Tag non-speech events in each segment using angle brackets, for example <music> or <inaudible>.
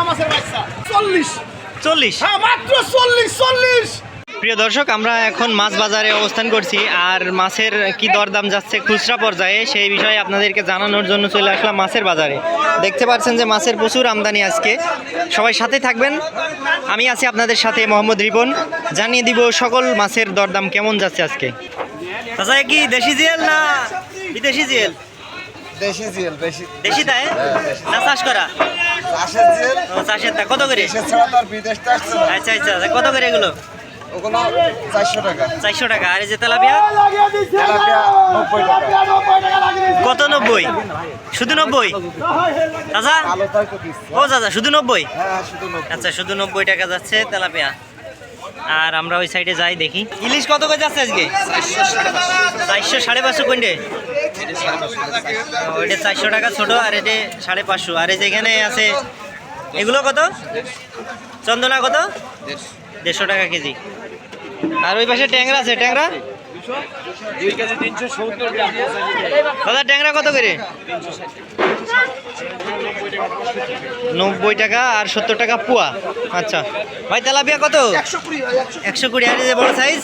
পুনা মাছের বাচ্চা। চল্লিশ। চল্লিশ। হ্যাঁ মাত্র চল্লিশ চল্লিশ। প্রিয় দর্শক আমরা এখন মাছ বাজারে অবস্থান করছি আর মাছের কি দরদাম যাচ্ছে খুচরা পর্যায়ে সেই বিষয়ে আপনাদেরকে জানানোর জন্য চলে আসলাম মাছের বাজারে। দেখতে পাচ্ছেন যে মাছের প্রচুর আমদানি আজকে। সবাই সাথে থাকবেন। আমি আছি আপনাদের সাথে মোহাম্মদ রিপন। জানিয়ে দিব সকল মাছের দরদাম কেমন যাচ্ছে আজকে। চাচা কি দেশি জিয়েল না বিদেশি জিয়েল? দেশি জিল বেশি দেশি তাই? না চাষ করা? চাষের চাষের তা কত করে? দেশের ছাড়া তো আর বিদেশটা আসছে না। আচ্ছা আচ্ছা কত করে এগুলো? ওগুলো চারশো টাকা। চারশো টাকা। আর এই যে তেলাপিয়া? তেলাপিয়া নব্বই টাকা। কত নব্বই? শুধু নব্বই? চাচা? তো দিচ্ছে। ও চাচা হ্যাঁ শুধু নব্বই। আচ্ছা শুধু নব্বই টাকা যাচ্ছে তেলাপিয়া। আর আমরা ওই সাইডে যাই দেখি। ইলিশ কত করে যাচ্ছে আজকে? চারশো সাড়ে পাঁচশো কুইন্টে। ওইটা চারশো টাকা ছোট আর এটা সাড়ে পাঁচশো। আর এই যে এখানে আছে এগুলো কত? চন্দনা কত? দেড়শো টাকা কেজি। আর ওই পাশে ট্যাংরা আছে ট্যাংরা? দাদা ট্যাংরা কত করে? নব্বই টাকা আর সত্তর টাকা পোয়া। আচ্ছা। ভাই তেলাপিয়া কত? একশো কুড়ি। আর যে বড় সাইজ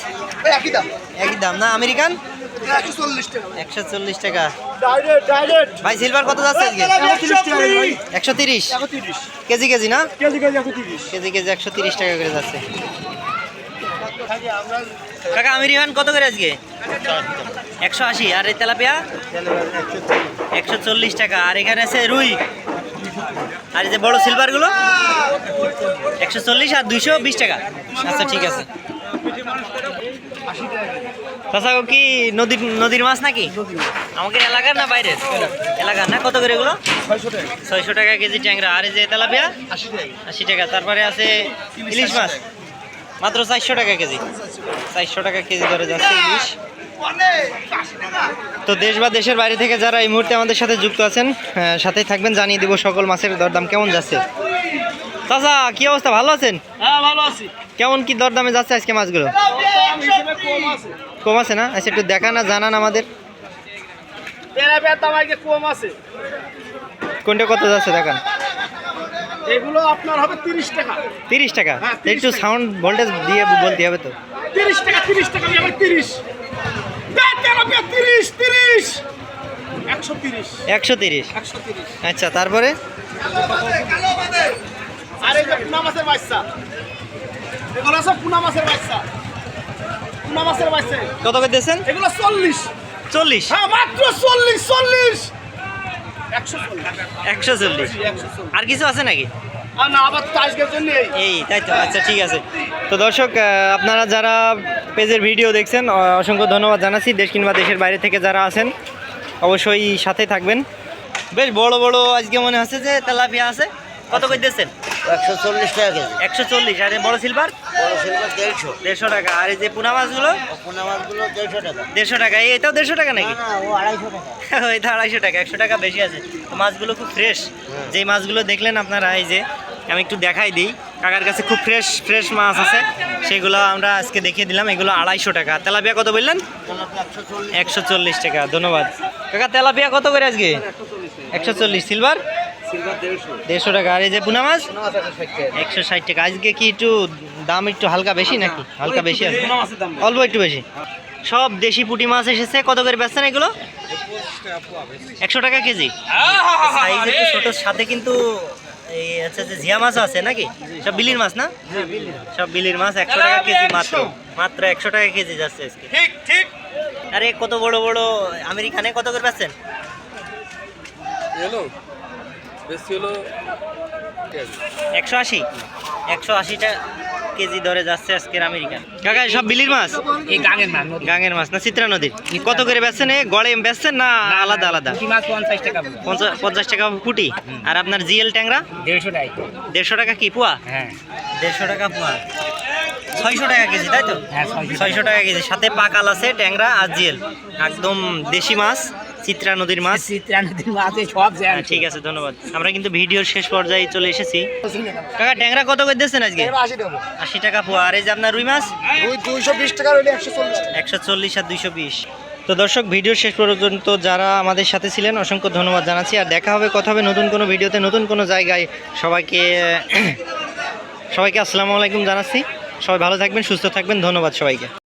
একই দাম। একই দাম না? আমেরিকান? একশো চল্লিশ টাকা। একশো চল্লিশ টাকা। ডাইরেক্ট ডাইরেক্ট ভাই সিলভার কত যাচ্ছে একশো তিরিশ। একশো তিরিশ। কেজি কেজি না? কেজি কেজি একশো তিরিশ। কেজি কেজি একশো তিরিশ টাকা করে যাচ্ছে। কাকা আমেরিকান কত করে আজকে? একশো আশি। আর এই তেলাপিয়া? একশো চল্লিশ টাকা। আর এখানে আছে রুই। আর এই যে বড় সিলভারগুলো? একশো চল্লিশ আর দুইশো বিশ টাকা। আচ্ছা ঠিক আছে। চাষা কি নদীর নদীর মাছ নাকি? আমাকে এলাকার না বাইরের? এলাকার না? কত করে এগুলো? ছয়শো টাকা কেজি ট্যাংরা। আর এই যে তেলাপিয়া? আশি টাকা। তারপরে আছে ইলিশ মাছ। মাত্র চারশো টাকা কেজি। চারশো টাকা কেজি ধরে যাচ্ছে ইলিশ। তো দেশ বা দেশের বাইরে থেকে যারা এই মুহূর্তে আমাদের সাথে যুক্ত আছেন সাথেই থাকবেন জানিয়ে দিব সকল মাছের দরদাম কেমন যাচ্ছে। চাচা কি অবস্থা? ভালো আছেন? হ্যাঁ ভালো আছি। কেমন কি দরদামে যাচ্ছে আজকে মাছগুলো? কম আছে না? আচ্ছা একটু দেখান না জানান আমাদের। কম আছে। কোনটা কত যাচ্ছে দেখান। এগুলো আপনার হবে তিরিশ টাকা। তিরিশ টাকা? হ্যাঁ, 30 একটু সাউন্ড ভোল্টেজ দিয়ে বলতে হবে তো। তিরিশ টাকা তিরিশ টাকা আমি আবার তিরিশ। তেলাপিয়া তিরিশ তিরিশ। একশো তিরিশ। একশো তিরিশ? একশো তিরিশ। আচ্ছা তারপরে? আর এই যে পুনা মাছের বাচ্চা। এগুলো আছে পুনা মাছের বাচ্চা। পুনা মাছের বাচ্চা। কত করে দিয়েছেন? এগুলো চল্লিশ। চল্লিশ? হ্যাঁ মাত্র চল্লিশ চল্লিশ। একশো চল্লিশ। আর কিছু আছে নাকি? এই তাই তো আচ্ছা ঠিক আছে। তো দর্শক আপনারা যারা পেজের ভিডিও দেখছেন অসংখ্য ধন্যবাদ জানাচ্ছি। দেশ কিংবা দেশের বাইরে থেকে যারা আছেন অবশ্যই সাথে থাকবেন। বেশ বড় বড় আজকে মনে হচ্ছে যে তেলাপিয়া আছে। কত করে দিচ্ছেন? একশো চল্লিশ টাকা কেজি। একশো চল্লিশ আর বড় সিলভার বড় সিলভার দেড়শো। দেড়শো টাকা। আর এই যে পুনা মাছগুলো? পোনা মাছগুলো দেড়শো টাকা। দেড়শো টাকা। এই এটাও দেড়শো টাকা নাকি? না ও আড়াইশো টাকা। <laughs> এটা আড়াইশো টাকা একশো টাকা বেশি আছে। মাছগুলো খুব ফ্রেশ যেই মাছগুলো দেখলেন আপনারা এই যে আমি একটু দেখাই দিই। কাকার কাছে খুব ফ্রেশ ফ্রেশ মাছ আছে। সেগুলো আমরা আজকে দেখিয়ে দিলাম। এগুলো আড়াইশো টাকা। তেলাপিয়া কত বললেন? একশো চল্লিশ। টাকা ধন্যবাদ। কাকা তেলাপিয়া কত করে আজকে? একশো চল্লিশ। সিলভার দেড়শো। টাকা। আর এই যে পুনা মাছ? একশো ষাট টাকা। আজকে কি একটু দাম একটু হালকা বেশি নাকি? হালকা বেশি আছে? অল্প একটু বেশি। সব দেশি পুঁটি মাছ এসেছে। কত করে বেচছেন এগুলো? একশো টাকা কেজি। সাইজ একটু ছোটোর সাথে কিন্তু এই হচ্ছে যে ঝিয়া মাছও আছে নাকি? সব বিলির মাছ না? সব বিলির মাছ। একশো টাকা কেজি মাত্র। মাত্র একশো টাকা কেজি যাচ্ছে আজকে। আরে কত বড় বড় আমেরিকানে কত করে পাচ্ছেন বেশি হলো একশো আশি? একশো আশি টাকা কেজি ধরে যাচ্ছে আজকের আমেরিকান। কাকা সব বিলির মাছ? এই গাঙের মাছ গাঙের মাছ না চিত্রা নদীর? কত করে বেচছেন এ? গড়ে বেচছেন না আলাদা আলাদা? মাছ পঞ্চাশ টাকা পঞ্চাশ পঞ্চাশ টাকা ফুটি আর আপনার জিএল ট্যাংরা? দেড়শো টাকা। দেড়শো টাকা কি পোয়া? হ্যাঁ। দেড়শো টাকা পোয়া। ছয়শো টাকা কেজি তাই তো? হ্যাঁ, ছয়শো টাকা কেজি। সাথে পাকাল আছে ট্যাংরা আর জিএল। একদম দেশি মাছ। চিত্রা নদীর মাছ। চিত্রা নদীর মাছ সব হ্যাঁ, ঠিক আছে ধন্যবাদ। আমরা কিন্তু ভিডিওর শেষ পর্যায়ে চলে এসেছি। কাকা ট্যাংরা কত করে দিচ্ছেন আজকে? আশি টাকা। পোয়া। আর এই যে আপনার রুই মাছ? দুই দুইশো বিশ টাকা রইলে একশো চল্লিশ টাকা। একশো চল্লিশ আর দুইশো বিশ। তো দর্শক ভিডিও শেষ পর্যন্ত যারা আমাদের সাথে ছিলেন অসংখ্য ধন্যবাদ জানাচ্ছি। আর দেখা হবে কথা হবে নতুন কোনো ভিডিওতে নতুন কোনো জায়গায়। সবাইকে সবাইকে আসসালামু আলাইকুম জানাচ্ছি। সবাই ভালো থাকবেন সুস্থ থাকবেন। ধন্যবাদ সবাইকে।